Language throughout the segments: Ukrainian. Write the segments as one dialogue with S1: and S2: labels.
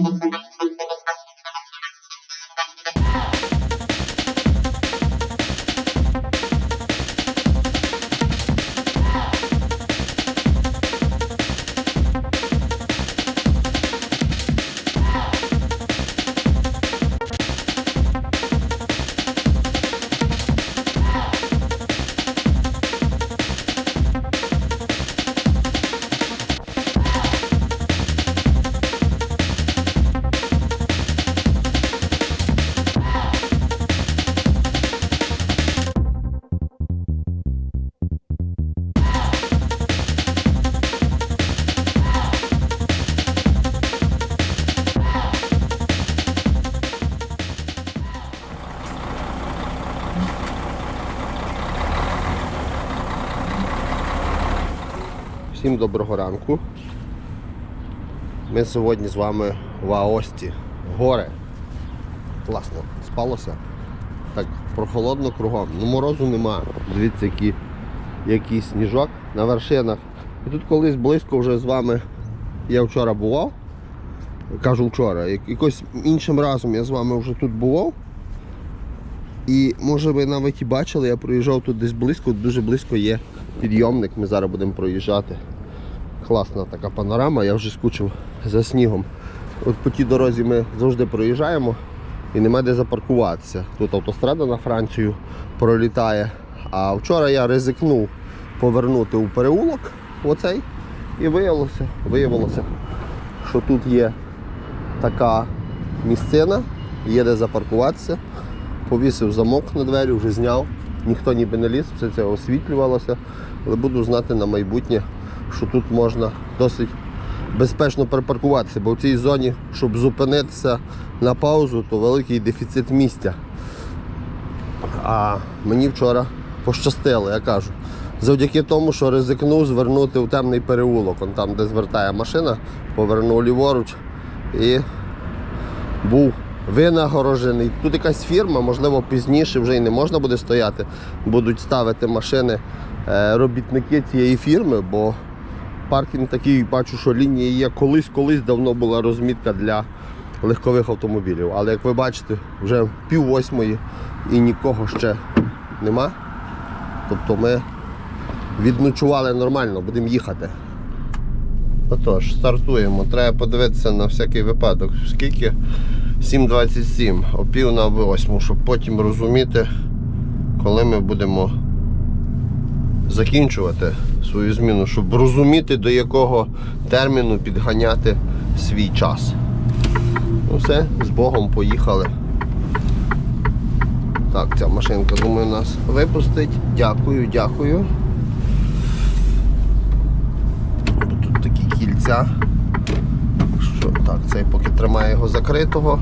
S1: Thank you. Всім доброго ранку. Ми сьогодні з вами в Аості. Горе. Класно, спалося. Так, прохолодно кругом. Ну морозу нема. Дивіться, який, який сніжок на вершинах. І тут колись близько вже з вами я вчора бував. Кажу вчора, якось іншим разом я з вами вже тут бував. І може ви навіть і бачили, я проїжджав тут десь близько, дуже близько є підйомник, ми зараз будемо проїжджати. Класна така панорама, я вже скучив за снігом. От по тій дорозі ми завжди проїжджаємо і нема де запаркуватися. Тут автострада на Францію пролітає. А вчора я ризикнув повернути у переулок оцей і виявилося, виявилося, що тут є така місцина, є де запаркуватися. Повісив замок на двері, вже зняв. Ніхто ніби не ліз, все це освітлювалося. Але буду знати на майбутнє, що тут можна досить безпечно припаркуватися, бо в цій зоні, щоб зупинитися на паузу, то великий дефіцит місця. А мені вчора пощастило, я кажу. Завдяки тому, що ризикнув звернути в темний переулок, он там, де звертає машина, повернув ліворуч і був винагороджений. Тут якась фірма, можливо, пізніше вже і не можна буде стояти. Будуть ставити машини е, робітники цієї фірми, бо паркінг такий, бачу, що лінії є. Колись-колись давно була розмітка для легкових автомобілів. Але як ви бачите, вже пів восьмої і нікого ще нема. Тобто ми відночували нормально, будемо їхати. Отож, стартуємо. Треба подивитися на всякий випадок. Скільки? 7.27, о пів на восьму, щоб потім розуміти, коли ми будемо закінчувати свою зміну, щоб розуміти, до якого терміну підганяти свій час. Ну все, з Богом поїхали. Так, ця машинка, думаю, нас випустить. Дякую, дякую. Тут такі кільця. Так, цей поки тримає його закритого.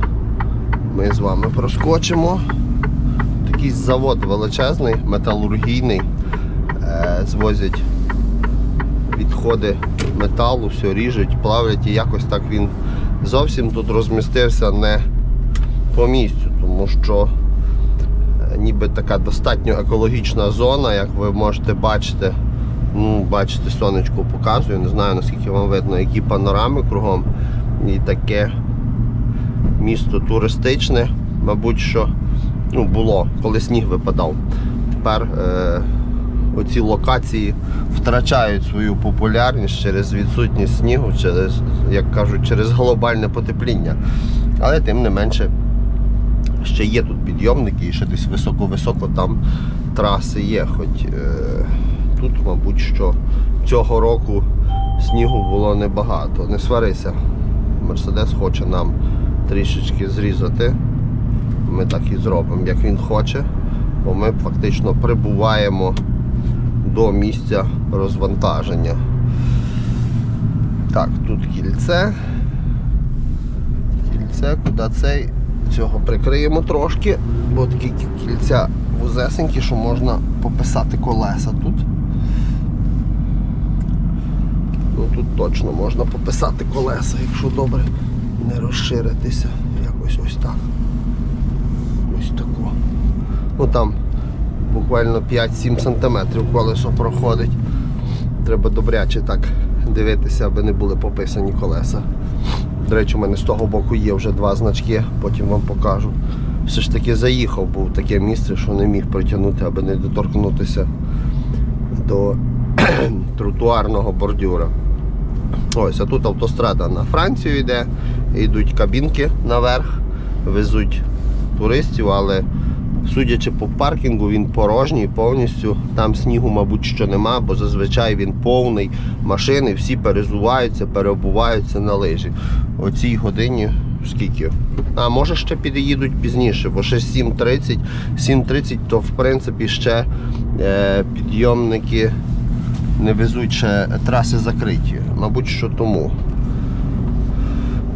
S1: Ми з вами проскочимо. Такий завод величезний, металургійний. Е, звозять відходи металу, все ріжуть, плавлять і якось так він зовсім тут розмістився не по місцю, тому що е, ніби така достатньо екологічна зона, як ви можете бачити. Ну, бачите, сонечко показує, не знаю наскільки вам видно, які панорами кругом. І таке місто туристичне, мабуть, що ну, було, коли сніг випадав. Тепер е, оці локації втрачають свою популярність через відсутність снігу, через, як кажуть, через глобальне потепління. Але тим не менше ще є тут підйомники і ще десь високо-високо там траси є. Хоч е, тут, мабуть, що цього року снігу було небагато. Не сварися. Мерседес хоче нам трішечки зрізати. Ми так і зробимо, як він хоче, бо ми фактично прибуваємо до місця розвантаження. Так, тут кільце. Кільце, куди цей, цього прикриємо трошки, бо такі кільця вузесенькі, що можна пописати колеса тут. Ну тут точно можна пописати колеса, якщо добре не розширитися. Якось ось так. Ось тако. Ну там буквально 5-7 см колесо проходить. Треба добряче так дивитися, аби не були пописані колеса. До речі, у мене з того боку є вже два значки, потім вам покажу. Все ж таки заїхав, був таке місце, що не міг притягнути, аби не доторкнутися до тротуарного бордюра. Ось, а тут автострада на Францію йде, йдуть кабінки наверх, везуть туристів, але судячи по паркінгу, він порожній повністю. Там снігу, мабуть, що нема, бо зазвичай він повний. Машини всі перезуваються, переобуваються на лижі. О цій годині скільки? А може ще під'їдуть пізніше, бо ще 7.30. 7.30 то в принципі ще е, підйомники не везуть ще траси закриті. Мабуть, що тому.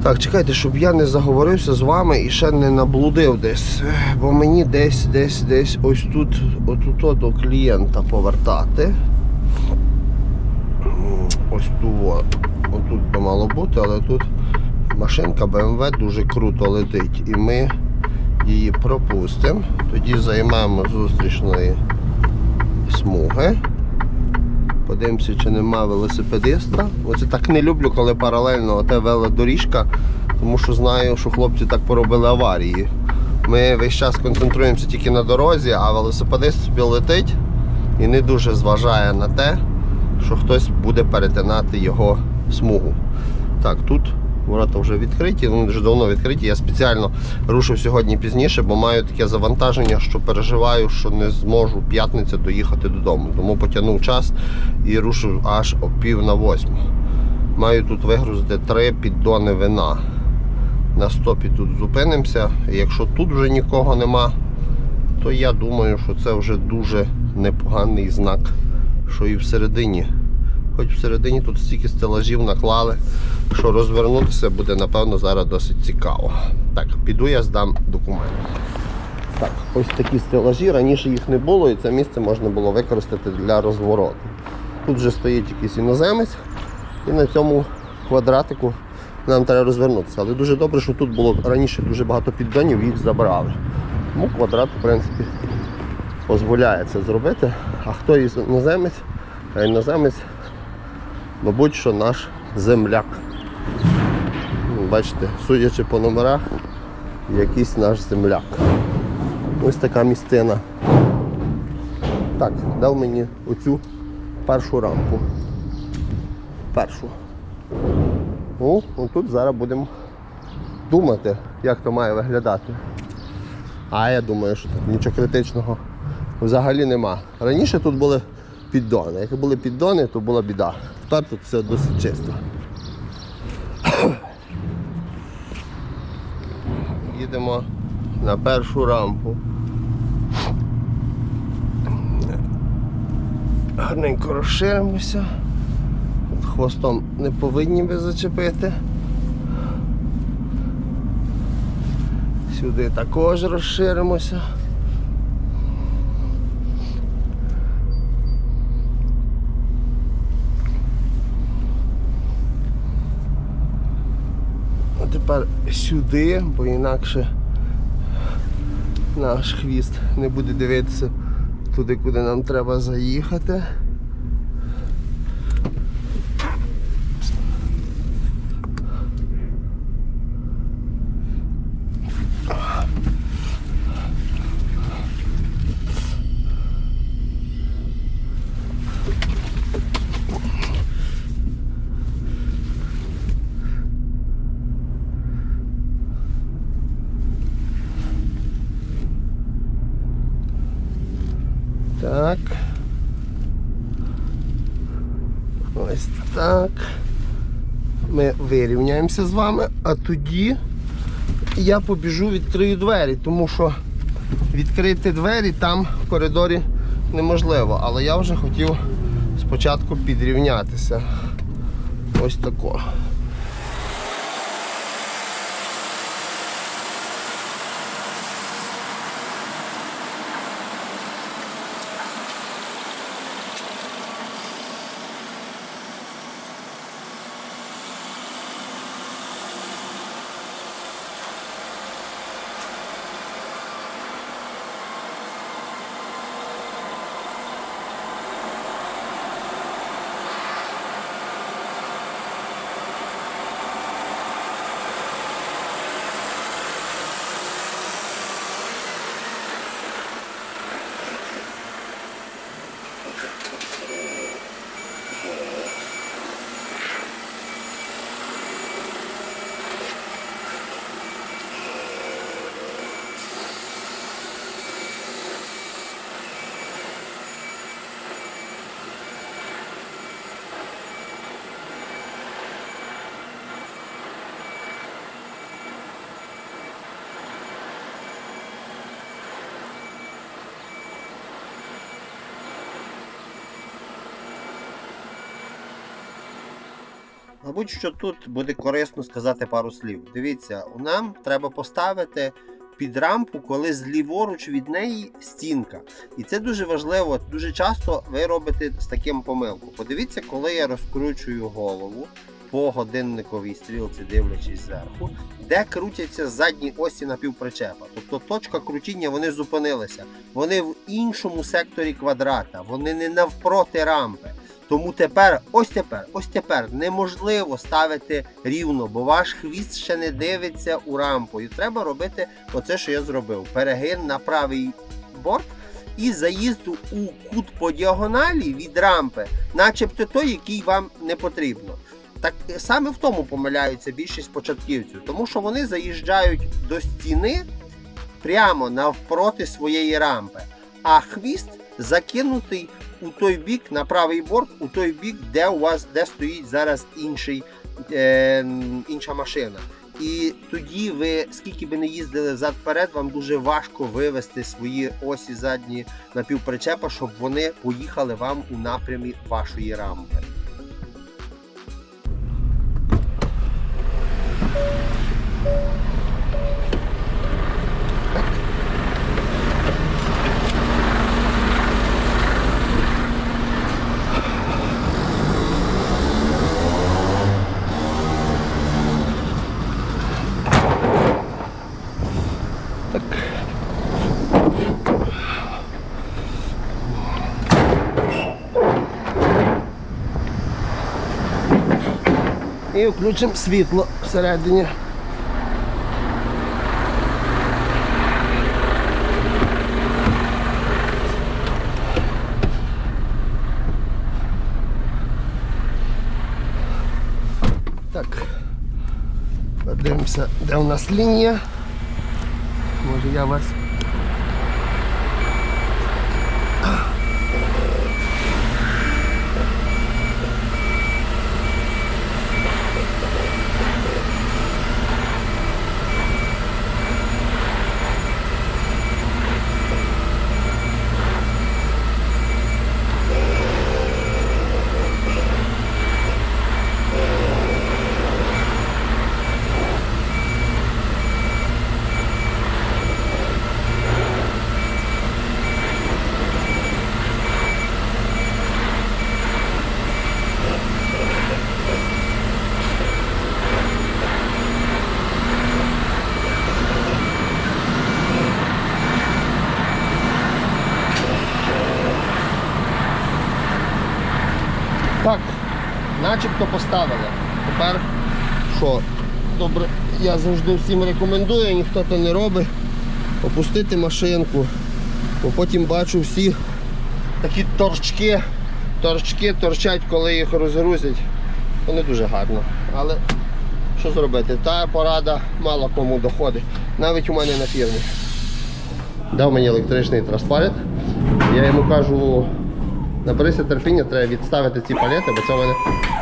S1: Так, чекайте, щоб я не заговорився з вами і ще не наблудив десь. Бо мені десь, десь, десь ось тут, отут до клієнта повертати. Ось тут. Отут би мало бути, але тут машинка BMW дуже круто летить. І ми її пропустимо. Тоді займемо зустрічної смуги. Подивимося, чи нема велосипедиста. Оце так не люблю, коли паралельно оте велодоріжка, тому що знаю, що хлопці так поробили аварії. Ми весь час концентруємося тільки на дорозі, а велосипедист собі летить і не дуже зважає на те, що хтось буде перетинати його смугу. Так, тут ворота вже відкриті, вони вже давно відкриті. Я спеціально рушив сьогодні пізніше, бо маю таке завантаження, що переживаю, що не зможу п'ятницю доїхати додому. Тому потягнув час і рушив аж о пів на восьму. Маю тут вигрузити три піддони вина. На стопі тут зупинимося. Якщо тут вже нікого нема, то я думаю, що це вже дуже непоганий знак, що і всередині. Хоч всередині тут стільки стелажів наклали, що розвернутися буде, напевно, зараз досить цікаво. Так, піду я здам документи. Так, ось такі стелажі, раніше їх не було і це місце можна було використати для розвороту. Тут вже стоїть якийсь іноземець і на цьому квадратику нам треба розвернутися. Але дуже добре, що тут було раніше дуже багато піддонів, їх забрали. Тому квадрат, в принципі, дозволяє це зробити. А хто іноземець? А іноземець, мабуть, що наш земляк. Ну, Бачите, судячи по номерах, якийсь наш земляк. Ось така місцина. Так, дав мені оцю першу рамку. Першу. Ну, тут зараз будемо думати, як то має виглядати. А я думаю, що тут нічого критичного взагалі нема. Раніше тут були піддони. Як були піддони, то була біда. Тепер тут все досить чисто. Їдемо на першу рампу. Гарненько розширимося. Хвостом не повинні би зачепити. Сюди також розширимося. А тепер сюди, бо інакше наш хвіст не буде дивитися туди, куди нам треба заїхати. Так. Ось так. Ми вирівняємося з вами, а тоді я побіжу, відкрию двері, тому що відкрити двері там в коридорі неможливо. Але я вже хотів спочатку підрівнятися. Ось тако. Мабуть, що тут буде корисно сказати пару слів. Дивіться, нам треба поставити під рампу, коли зліворуч від неї стінка. І це дуже важливо. Дуже часто ви робите з таким помилку. Подивіться, коли я розкручую голову по годинниковій стрілці, дивлячись зверху, де крутяться задні осі напівпричепа. Тобто точка крутіння вони зупинилися. Вони в іншому секторі квадрата, вони не навпроти рампи. Тому тепер, ось тепер, ось тепер неможливо ставити рівно, бо ваш хвіст ще не дивиться у рампу. І треба робити оце, що я зробив: перегин на правий борт і заїзд у кут по діагоналі від рампи, начебто той, який вам не потрібно. Так саме в тому помиляються більшість початківців, тому що вони заїжджають до стіни прямо навпроти своєї рампи, а хвіст закинутий у той бік, на правий борт, у той бік, де у вас де стоїть зараз інший, е, інша машина. І тоді ви, скільки би не їздили взад-вперед, вам дуже важко вивести свої осі задні напівпричепа, щоб вони поїхали вам у напрямі вашої рампи. І включимо світло всередині. Так. Подивимося, де у нас лінія. Може я вас. Так, начебто поставили. Тепер що? Добре, я завжди всім рекомендую, ніхто то не робить. Опустити машинку. Бо потім бачу всі такі торчки, торчки торчать, коли їх розгрузять. То не дуже гарно. Але що зробити? Та порада мало кому доходить. Навіть у мене на фірмі. Дав мені електричний транспарент. Я йому кажу, наберися терпіння, треба відставити ці палети, бо це в мене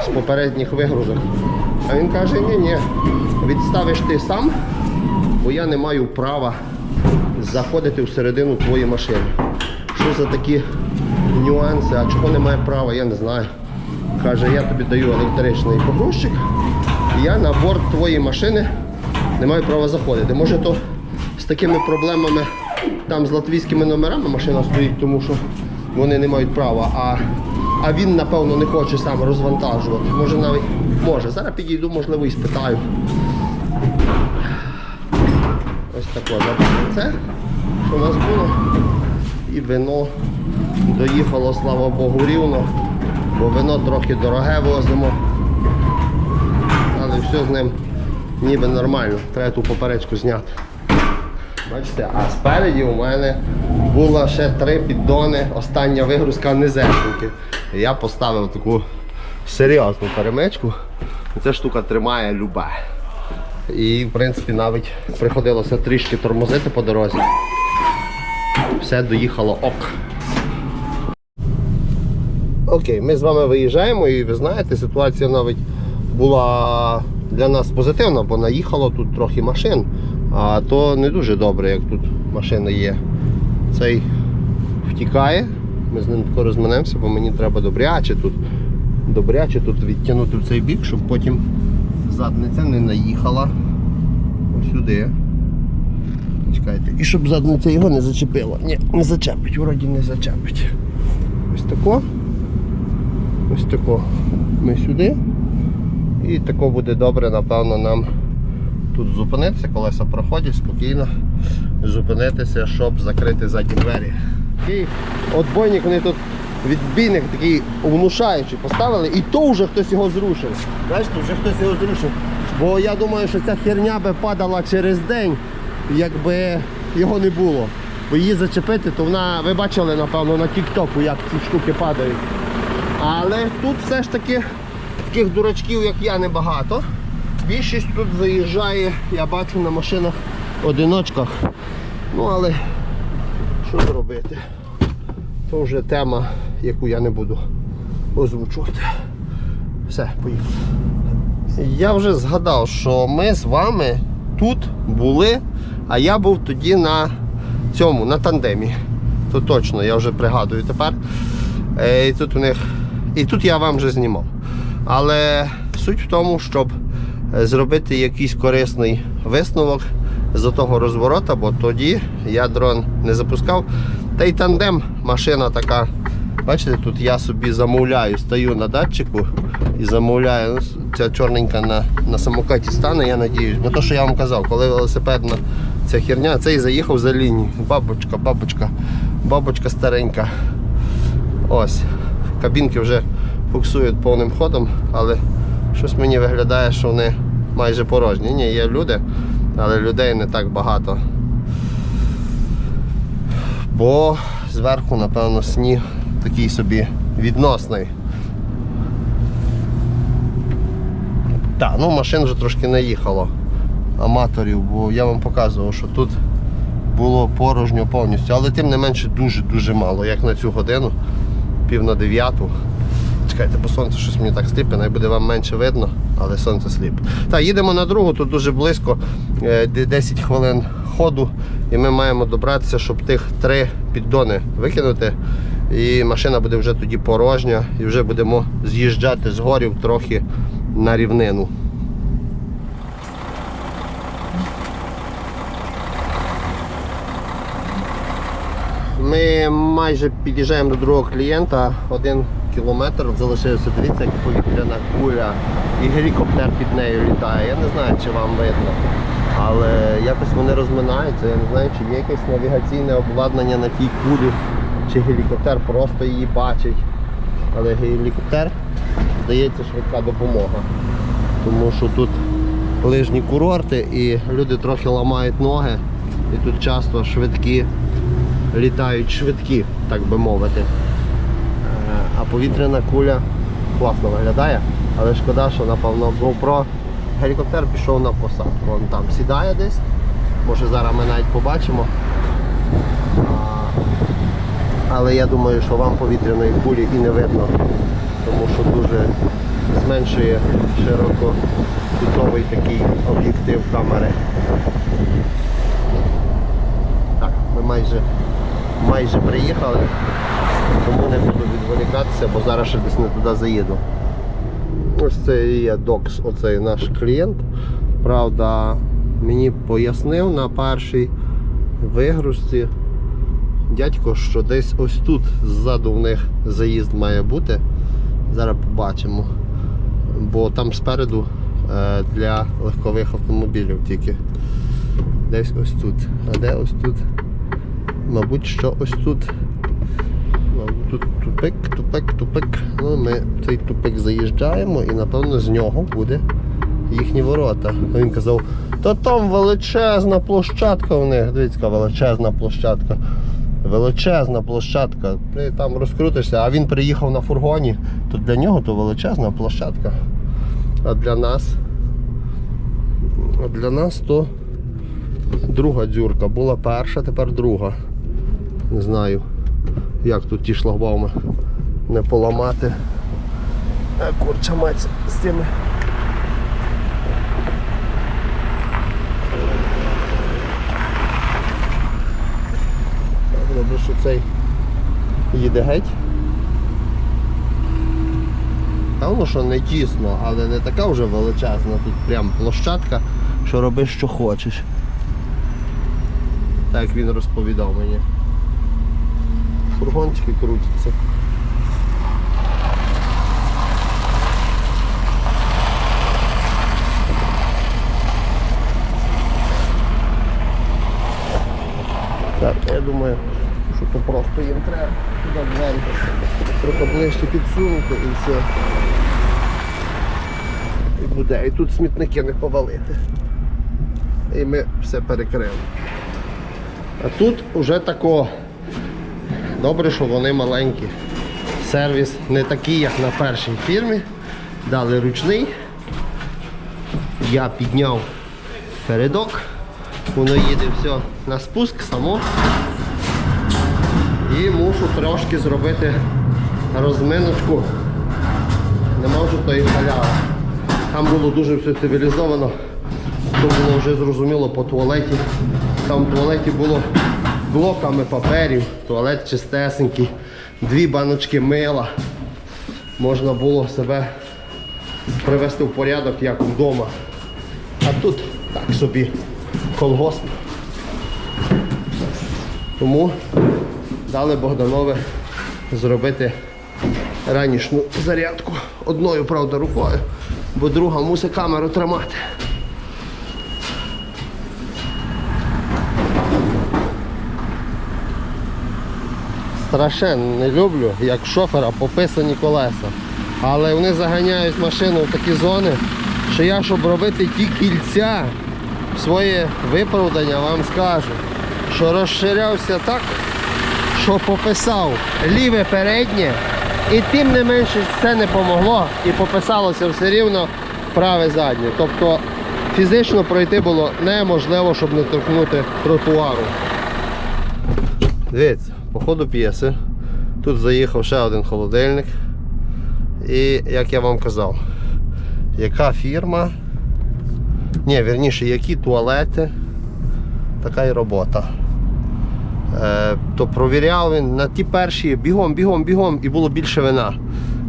S1: з попередніх вигрузок. А він каже, ні, ні, відставиш ти сам, бо я не маю права заходити всередину твоєї машини. Що за такі нюанси, а чого немає права, я не знаю. Каже, я тобі даю електричний погрузчик, я на борт твоєї машини не маю права заходити. Може то з такими проблемами там з латвійськими номерами машина стоїть, тому що вони не мають права, а, а він, напевно, не хоче сам розвантажувати. Може навіть може. Зараз підійду, можливо, і спитаю. Ось таке це, що у нас було. І вино доїхало, слава Богу, рівно, бо вино трохи дороге возимо. Але все з ним ніби нормально. Треба ту поперечку зняти. Бачите, а спереді у мене було ще три піддони, остання вигрузка низесеньки. І я поставив таку серйозну перемичку. Ця штука тримає любе. І в принципі навіть приходилося трішки тормозити по дорозі. Все доїхало ок. Окей, ми з вами виїжджаємо і ви знаєте, ситуація навіть була для нас позитивна, бо наїхало тут трохи машин, а то не дуже добре, як тут машини є. Цей втікає, ми з ним тако розминемося, бо мені треба добряче тут добряче тут відтягнути в цей бік, щоб потім задниця не наїхала сюди. Чекайте. І щоб задниця його не зачепила. Ні, не зачепить, вроді не зачепить. Ось тако. Ось тако. Ми сюди. І тако буде добре, напевно, нам тут зупинитися, колеса проходять спокійно. Зупинитися, щоб закрити задні двері. Такий отбойник вони тут відбійник такий внушаючий поставили, і то вже хтось його зрушив. Бачите, вже хтось його зрушив. Бо я думаю, що ця херня би падала через день, якби його не було. Бо її зачепити, то вона, ви бачили, напевно, на тік-току, як ці штуки падають. Але тут все ж таки таких дурачків, як я, небагато. Більшість тут заїжджає, я бачу на машинах одиночках. Ну але що зробити? То вже тема, яку я не буду озвучувати. Все, поїхали. Я вже згадав, що ми з вами тут були, а я був тоді на цьому, на тандемі. То точно, я вже пригадую тепер. Е, І тут у них. І тут я вам вже знімав. Але суть в тому, щоб зробити якийсь корисний висновок з того розворота, бо тоді я дрон не запускав. Та й тандем машина така. Бачите, тут я собі замовляю, стою на датчику і замовляю. Ну, Ця чорненька на, на самокаті стане, я надіюсь. Бо то, що я вам казав, коли велосипедна ця херня, цей заїхав за лінію. Бабочка, бабочка, бабочка старенька. Ось. Кабінки вже фуксують повним ходом, але щось мені виглядає, що вони майже порожні. Ні, є люди, але людей не так багато. Бо зверху, напевно, сніг такий собі відносний. Так, ну машин вже трошки наїхало аматорів, бо я вам показував, що тут було порожньо повністю, але тим не менше дуже-дуже мало, як на цю годину, пів на дев'яту. Чекайте, бо сонце щось мені так сліпе, най буде вам менше видно, але сонце сліпе. Так, їдемо на другу, тут дуже близько, е, 10 хвилин ходу, і ми маємо добратися, щоб тих три піддони викинути. І машина буде вже тоді порожня, і вже будемо з'їжджати з горів трохи на рівнину. Ми майже під'їжджаємо до другого клієнта. Один кілометр залишився. Дивіться, як повітряна куля і гелікоптер під нею літає. Я не знаю, чи вам видно. Але якось вони розминаються. Я не знаю, чи є якесь навігаційне обладнання на тій кулі, чи гелікоптер просто її бачить. Але гелікоптер здається швидка допомога. Тому що тут лижні курорти і люди трохи ламають ноги. І тут часто швидкі літають швидкі, так би мовити. А повітряна куля класно виглядає, але шкода, що напевно GoPro гелікоптер пішов на посадку. Він там сідає десь. Може зараз ми навіть побачимо. Але я думаю, що вам повітряної кулі і не видно, тому що дуже зменшує ширококутовий такий об'єктив камери. Так, ми майже, майже приїхали, тому не буду відволікатися, бо зараз ще десь не туди заїду. Ось це є докс, оцей наш клієнт. Правда, мені пояснив на першій вигрузці дядько, що десь ось тут ззаду в них заїзд має бути. Зараз побачимо. Бо там спереду е, для легкових автомобілів тільки. Десь ось тут. А де ось тут? Мабуть, що ось тут. Тут тупик, тупик, тупик. Ну, ми в цей тупик заїжджаємо і напевно з нього буде їхні ворота. Він казав, та там величезна площадка у них. Дивіться, величезна площадка. Величезна площадка. Ти там розкрутишся, а він приїхав на фургоні, то для нього то величезна площадка. А для нас. А для нас то друга дзюрка. Була перша, тепер друга. Не знаю, як тут ті шлагбауми не поламати. Курча мать з цими. Добре, що цей їде геть. Певно, що не тісно, але не така вже величезна. Тут прям площадка, що роби, що хочеш. Так він розповідав мені. Фургончики крутяться. Так, я думаю, що то просто їм треба туди трохи ближче підсунути і все. І буде. І тут смітники не повалити. І ми все перекрили. А тут вже тако. Добре, що вони маленькі. Сервіс не такий, як на першій фірмі. Дали ручний. Я підняв передок. Воно їде все на спуск само. І мушу трошки зробити розминочку. Не можу тої халяви. Там було дуже все цивілізовано. То було вже зрозуміло по туалеті. Там в туалеті було блоками паперів, туалет чистесенький, дві баночки мила. Можна було себе привести в порядок, як вдома. А тут так собі колгосп. Тому дали Богданове зробити ранішню зарядку одною, правда, рукою, бо друга мусить камеру тримати. Страшенно не люблю, як шофера пописані колеса. Але вони заганяють машину в такі зони, що я, щоб робити ті кільця, своє виправдання вам скажу, що розширявся так, що пописав ліве переднє, і тим не менше це не помогло, і пописалося все рівно праве заднє. Тобто фізично пройти було неможливо, щоб не торкнути тротуару. Дивіться, по ходу п'єси. Тут заїхав ще один холодильник. І як я вам казав, яка фірма, ні, вірніше, які туалети, така і робота. Е, то провіряв він на ті перші бігом, бігом, бігом і було більше вина.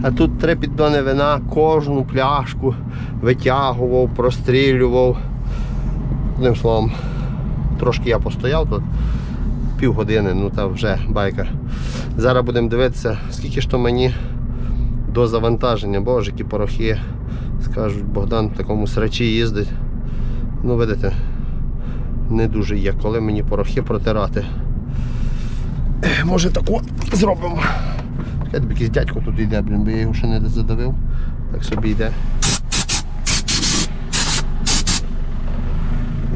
S1: А тут три піддони вина, кожну пляшку витягував, прострілював. Одним словом, трошки я постояв тут, півгодини, ну та вже байка. Зараз будемо дивитися, скільки ж то мені до завантаження, боже, які порохи. Скажуть, Богдан в такому срачі їздить. Ну, видите, не дуже є, коли мені порохи протирати. Може тако зробимо. Я тобі якийсь дядько тут йде, блін, бо я його ще не задавив. Так собі йде.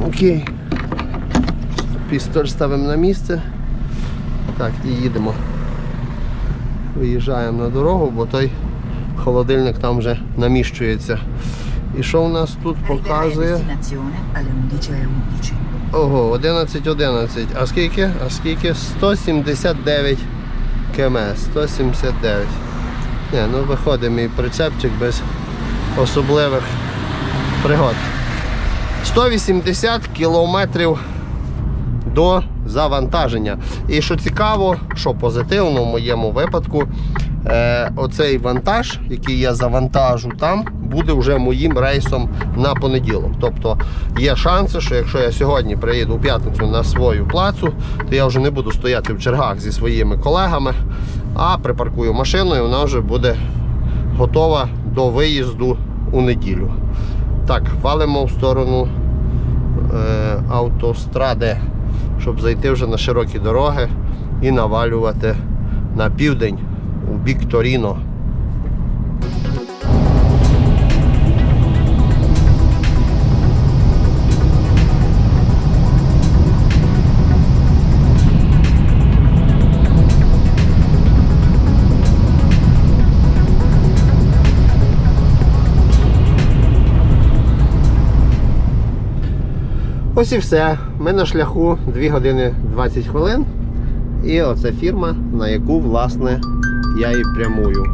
S1: Окей. Пістоль ставимо на місце. Так, і їдемо. Виїжджаємо на дорогу, бо той холодильник там вже наміщується. І що у нас тут показує?
S2: 11.11.
S1: Ого, 11, 11. А скільки? А скільки? 179 км. 179. Ні, ну виходить мій прицепчик без особливих пригод. 180 кілометрів до завантаження. І що цікаво, що позитивно в моєму випадку, е, оцей вантаж, який я завантажу там, буде вже моїм рейсом на понеділок. Тобто є шанси, що якщо я сьогодні приїду у п'ятницю на свою плацу, то я вже не буду стояти в чергах зі своїми колегами, а припаркую машину і вона вже буде готова до виїзду у неділю. Так, валимо в сторону е, автостради, щоб зайти вже на широкі дороги і навалювати на південь у бік Торіно. Ось і все. Ми на шляху 2 години 20 хвилин. І оце фірма, на яку власне я і прямую.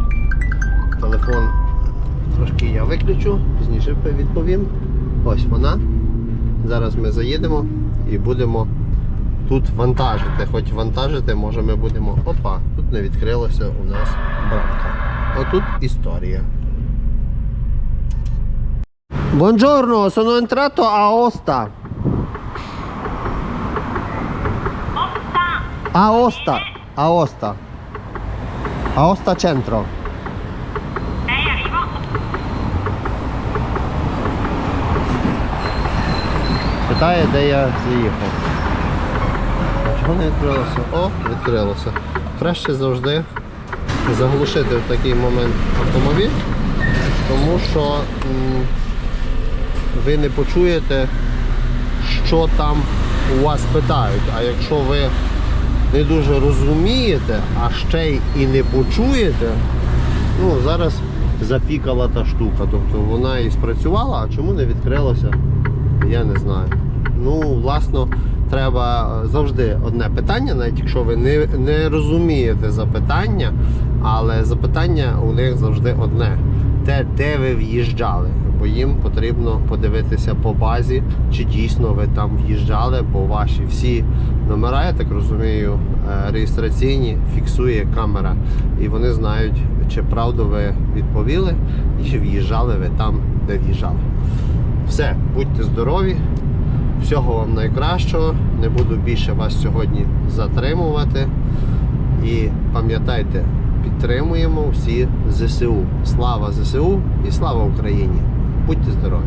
S1: Телефон трошки я виключу, пізніше відповім. Ось вона. Зараз ми заїдемо і будемо тут вантажити. Хоч вантажити, може ми будемо. Опа, тут не відкрилося у нас брамка. Отут історія. Buongiorno, sono entrato a Osta. A Osta, a Osta. Centro.
S3: Lei arrivo.
S1: Питає, де я заїхав. Чого не відкрилося? О, відкрилося. Краще завжди заглушити в такий момент автомобіль, тому що м, ви не почуєте, що там у вас питають. А якщо ви не дуже розумієте, а ще й і не почуєте, ну зараз запікала та штука. Тобто вона і спрацювала, а чому не відкрилося? Я не знаю. Ну, власно, треба е, завжди одне питання, навіть якщо ви не, не розумієте запитання, але запитання у них завжди одне. Те, де ви в'їжджали. Бо їм потрібно подивитися по базі, чи дійсно ви там в'їжджали, бо ваші всі номера, я так розумію, е, реєстраційні фіксує камера. І вони знають, чи правду ви відповіли, і чи в'їжджали ви там, де в'їжджали. Все, будьте здорові, всього вам найкращого. Не буду більше вас сьогодні затримувати. І пам'ятайте, підтримуємо всі ЗСУ. Слава ЗСУ і слава Україні! Будьте здорові!